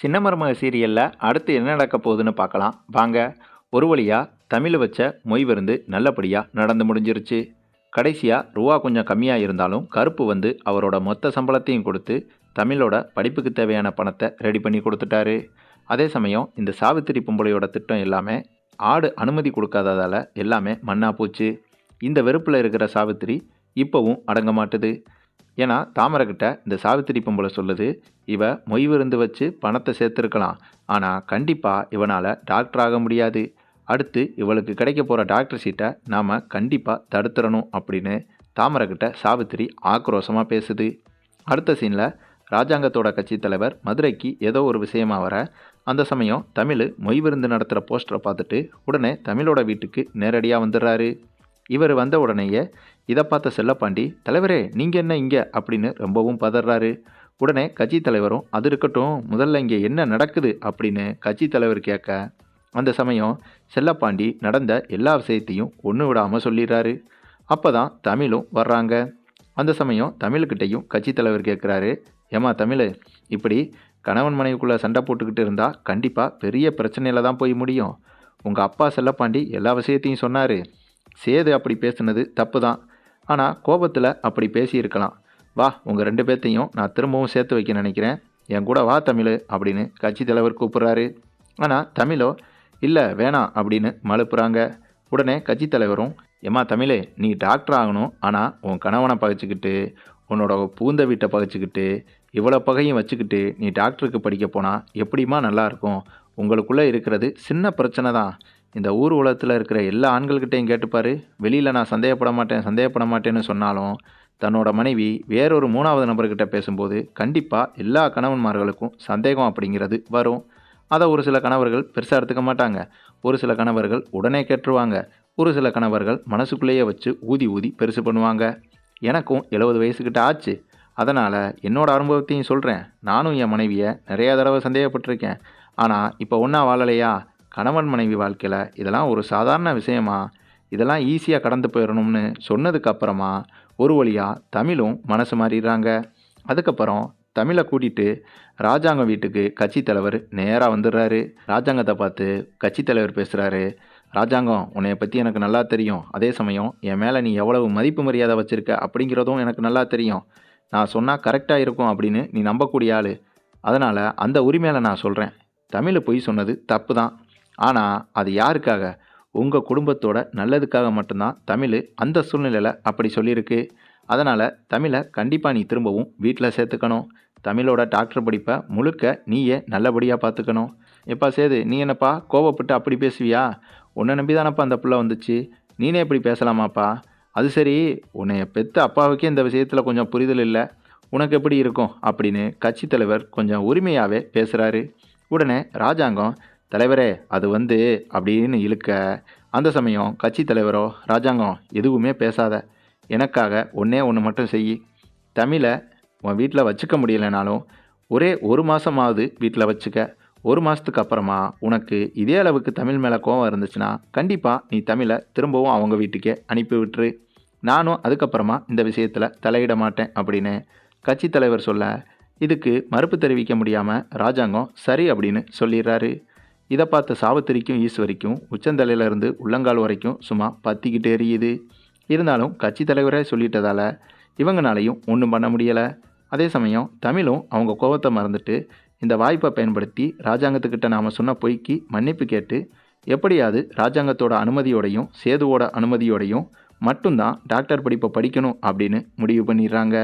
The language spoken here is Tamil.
சின்ன மருமக சீரியலில் அடுத்து என்ன நடக்க போகுதுன்னு பார்க்கலாம். வாங்க ஒரு வழியாக தமிழ் வச்ச மொய் விருந்து நல்லபடியாக நடந்து முடிஞ்சிருச்சு. கடைசியாக ரூபா கொஞ்சம் கம்மியாக இருந்தாலும் கருப்பு வந்து அவரோட மொத்த சம்பளத்தையும் கொடுத்து தமிழோட படிப்புக்கு தேவையான பணத்தை ரெடி பண்ணி கொடுத்துட்டாரு. அதே சமயம் இந்த சாவித்திரி பொம்பளையோட திட்டம் எல்லாமே ஆடு அனுமதி கொடுக்காததால் எல்லாமே மண்ணா போச்சு. இந்த வெறுப்பில் இருக்கிற சாவித்திரி இப்போவும் அடங்க மாட்டுது. ஏன்னா தாமரைக்கிட்ட இந்த சாவித்திரி பொம்பளை சொல்லுது இவ மொய் விருந்து வச்சு பணத்தை சேர்த்துருக்கலாம். ஆனால் கண்டிப்பாக இவனால் டாக்டர் ஆக முடியாது. அடுத்து இவளுக்கு கிடைக்க போகிற டாக்டர் சீட்டை நாம் கண்டிப்பாக தடுத்துறணும் அப்படின்னு தாமரைக்கிட்ட சாவித்திரி ஆக்ரோஷமாக பேசுது. அடுத்த சீனில் ராஜாங்கத்தோட கட்சி தலைவர் மதுரைக்கு ஏதோ ஒரு விஷயமா வர அந்த சமயம் தமிழ் மொய் விருந்து நடத்துகிற போஸ்டரை பார்த்துட்டு உடனே தமிழோட வீட்டுக்கு நேரடியாக வந்துடுறாரு. இவர் வந்த உடனேயே இதை பார்த்த செல்லப்பாண்டி தலைவரே நீங்கள் என்ன இங்கே? அப்படின்னு ரொம்பவும் பதறாரு. உடனே கட்சி தலைவரும் அது இருக்கட்டும் முதல்ல இங்கே என்ன நடக்குது? அப்படின்னு கட்சி தலைவர் கேட்க அந்த சமயம் செல்லப்பாண்டி நடந்த எல்லா விஷயத்தையும் ஒன்று விடாமல் சொல்லிடுறாரு. அப்போ தான் தமிழும் வர்றாங்க. அந்த சமயம் தமிழ்கிட்டையும் கட்சி தலைவர் கேட்குறாரு ஏமா தமிழ் இப்படி கணவன் மனைவிக்குள்ளே சண்டை போட்டுக்கிட்டு இருந்தால் கண்டிப்பாக பெரிய பிரச்சனையில் தான் போய் முடியும். உங்கள் அப்பா செல்லப்பாண்டி எல்லா விஷயத்தையும் சொன்னார். சேது அப்படி பேசுனது தப்பு தான் ஆனால் கோபத்தில் அப்படி பேசியிருக்கலாம். வா உங்கள் ரெண்டு பேர்த்தையும் நான் திரும்பவும் சேர்த்து வைக்க நினைக்கிறேன். என் கூட வா தமிழ் அப்படின்னு கட்சி தலைவர் கூப்பிட்றாரு. ஆனால் தமிழோ இல்லை வேணாம் அப்படின்னு மழுப்புறாங்க. உடனே கட்சி தலைவரும் ஏம்மா தமிழே நீ டாக்டர் ஆகணும். ஆனால் உன் கணவனை பகைச்சிக்கிட்டு உன்னோட பூந்த வீட்டை பகைச்சிக்கிட்டு இவ்வளோ பகையும் வச்சுக்கிட்டு நீ டாக்டருக்கு படிக்க போனால் எப்படிம்மா நல்லாயிருக்கும் உங்களுக்குள்ளே இருக்கிறது சின்ன பிரச்சனை தான் இந்த ஊர் உலகத்தில் இருக்கிற எல்லா ஆண்கள்கிட்டையும் கேட்டுப்பார். வெளியில் நான் சந்தேகப்பட மாட்டேன் சந்தேகப்பட மாட்டேன்னு சொன்னாலும் தன்னோட மனைவி வேறொரு மூணாவது நபர்கிட்ட பேசும்போது கண்டிப்பாக எல்லா கணவன்மார்களுக்கும் சந்தேகம் அப்படிங்கிறது வரும். அதை ஒரு சில கணவர்கள் பெருசாக எடுத்துக்க மாட்டாங்க. ஒரு சில கணவர்கள் உடனே கேட்டுருவாங்க. ஒரு சில கணவர்கள் மனசுக்குள்ளேயே வச்சு ஊதி ஊதி பெருசு பண்ணுவாங்க. எனக்கும் எழுபது வயசுக்கிட்ட ஆச்சு. அதனால் என்னோடய அனுபவத்தையும் சொல்கிறேன் நானும் என் மனைவியை நிறையா தடவை சந்தேகப்பட்டிருக்கேன். ஆனால் இப்போ ஒன்றா வாழலையா? கணவன் மனைவி வாழ்க்கையில் இதெல்லாம் ஒரு சாதாரண விஷயமா? இதெல்லாம் ஈஸியாக கடந்து போயிடணும்னு சொன்னதுக்கப்புறமா ஒரு வழியாக தமிழும் மனசு மாறிடுறாங்க. அதுக்கப்புறம் தமிழை கூட்டிகிட்டு ராஜாங்க வீட்டுக்கு கட்சி தலைவர் நேராக வந்துடுறாரு. ராஜாங்கத்தை பார்த்து கட்சி தலைவர் பேசுகிறாரு ராஜாங்கம் உன்னைய பற்றி எனக்கு நல்லா தெரியும். அதே சமயம் என் மேலே நீ எவ்வளவு மதிப்பு மரியாதை வச்சுருக்க? அப்படிங்கிறதும் எனக்கு நல்லா தெரியும். நான் சொன்னால் கரெக்டாக இருக்கும் அப்படின்னு நீ நம்பக்கூடிய ஆள். அதனால் அந்த உரிமையில் நான் சொல்கிறேன் தமிழை பொய் சொன்னது தப்பு தான். ஆனால் அது யாருக்காக? உங்கள் குடும்பத்தோட நல்லதுக்காக மட்டும்தான் தமிழ் அந்த சூழ்நிலையில் அப்படி சொல்லியிருக்கு. அதனால் தமிழை கண்டிப்பாக நீ திரும்பவும் வீட்டில் சேர்த்துக்கணும். தமிழோட டாக்டர் படிப்பை முழுக்க நீயே நல்லபடியாக பார்த்துக்கணும். எப்பா சேது நீ என்னப்பா கோவப்பட்டு அப்படி பேசுவியா? உன்னை நம்பி தானப்பா அந்த பிள்ளை வந்துச்சு. நீனே இப்படி பேசலாமாப்பா? அது சரி உன்னைய பெத்த அப்பாவுக்கே இந்த விஷயத்தில் கொஞ்சம் புரிதல் இல்லை. உனக்கு எப்படி இருக்கும்? அப்படின்னு கட்சி தலைவர் கொஞ்சம் உரிமையாகவே பேசுகிறாரு உடனே ராஜாங்கம் தலைவரே அது வந்து அப்படின்னு இழுக்க அந்த சமயம் கட்சி தலைவரோ ராஜாங்கம் எதுவுமே பேசாத. எனக்காக ஒன்றே ஒன்று மட்டும் செய். தமிழை உன் வீட்டில் வச்சுக்க முடியலைனாலும் ஒரே ஒரு மாதமாவது வீட்டில் வச்சுக்க. ஒரு மாதத்துக்கு அப்புறமா உனக்கு இதே அளவுக்கு தமிழ் மேலே கோவம் இருந்துச்சுன்னா கண்டிப்பாக நீ தமிழை திரும்பவும் அவங்க வீட்டுக்கே அனுப்பி விட்டுரு. நானும் அதுக்கப்புறமா இந்த விஷயத்தில் தலையிட மாட்டேன் அப்படின்னு கட்சி தலைவர் சொல்ல இதுக்கு மறுப்பு தெரிவிக்க முடியாமல் ராஜாங்கம் சரி அப்படின்னு சொல்லிடுறாரு. இதை பார்த்த சாவித்திரிக்கும் ஈஸ்வரிக்கும் உச்சந்தலையிலிருந்து உள்ளங்கால் வரைக்கும் சும்மா பத்திக்கிட்டு எரியுது. இருந்தாலும் கட்சி தலைவரே சொல்லிட்டதால் இவங்கனாலையும் ஒன்றும் பண்ண முடியலை. அதே சமயம் தமிழும் அவங்க கோபத்தை மறந்துட்டு இந்த வாய்ப்பை பயன்படுத்தி ராஜாங்கத்துக்கிட்ட நாம் சொன்ன பொய்க்கு மன்னிப்பு கேட்டு எப்படியாவது ராஜாங்கத்தோட அனுமதியோடையும் சேதுவோட அனுமதியோடையும் மட்டும்தான் டாக்டர் படிப்பை படிக்கணும் அப்படின்னு முடிவு பண்ணிடுறாங்க.